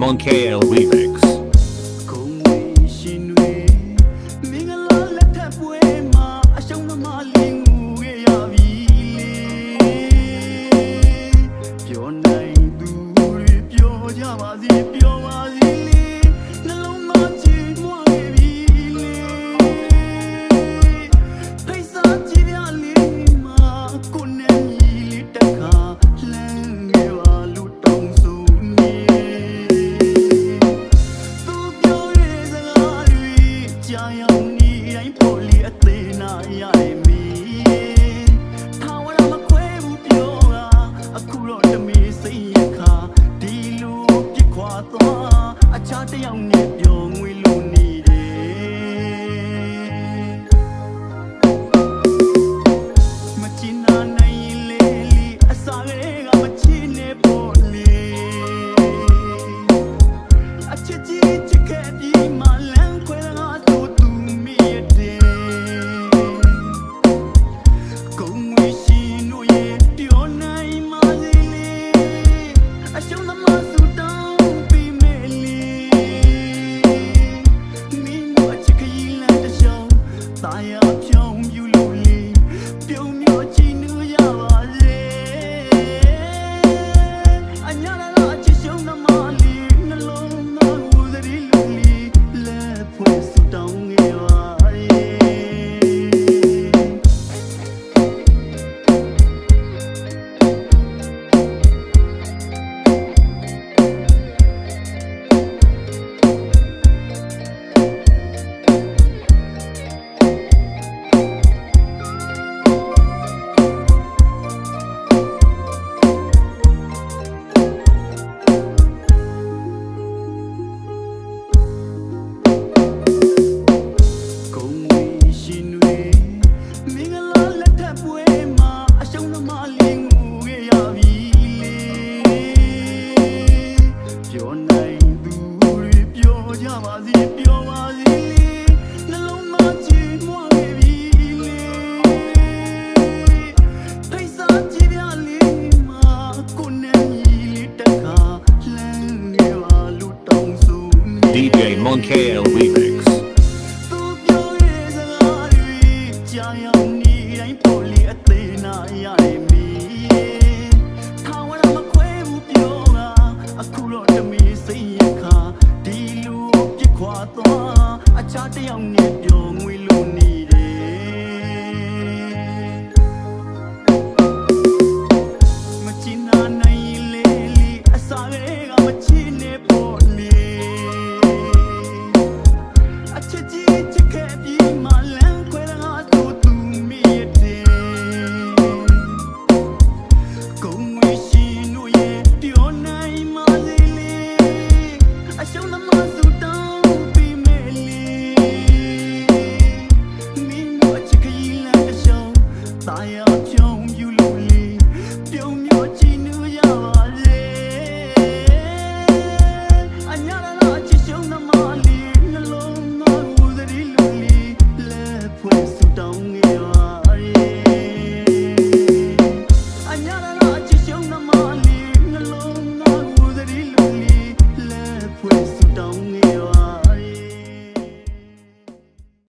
Monkey L Remix ပြောနိုင်သူတွေပြောကြပါစေပြောပါစေ Simon KL Remix. အခြားတယောက်နဲ့ပြောငွေလို့နေ I am you.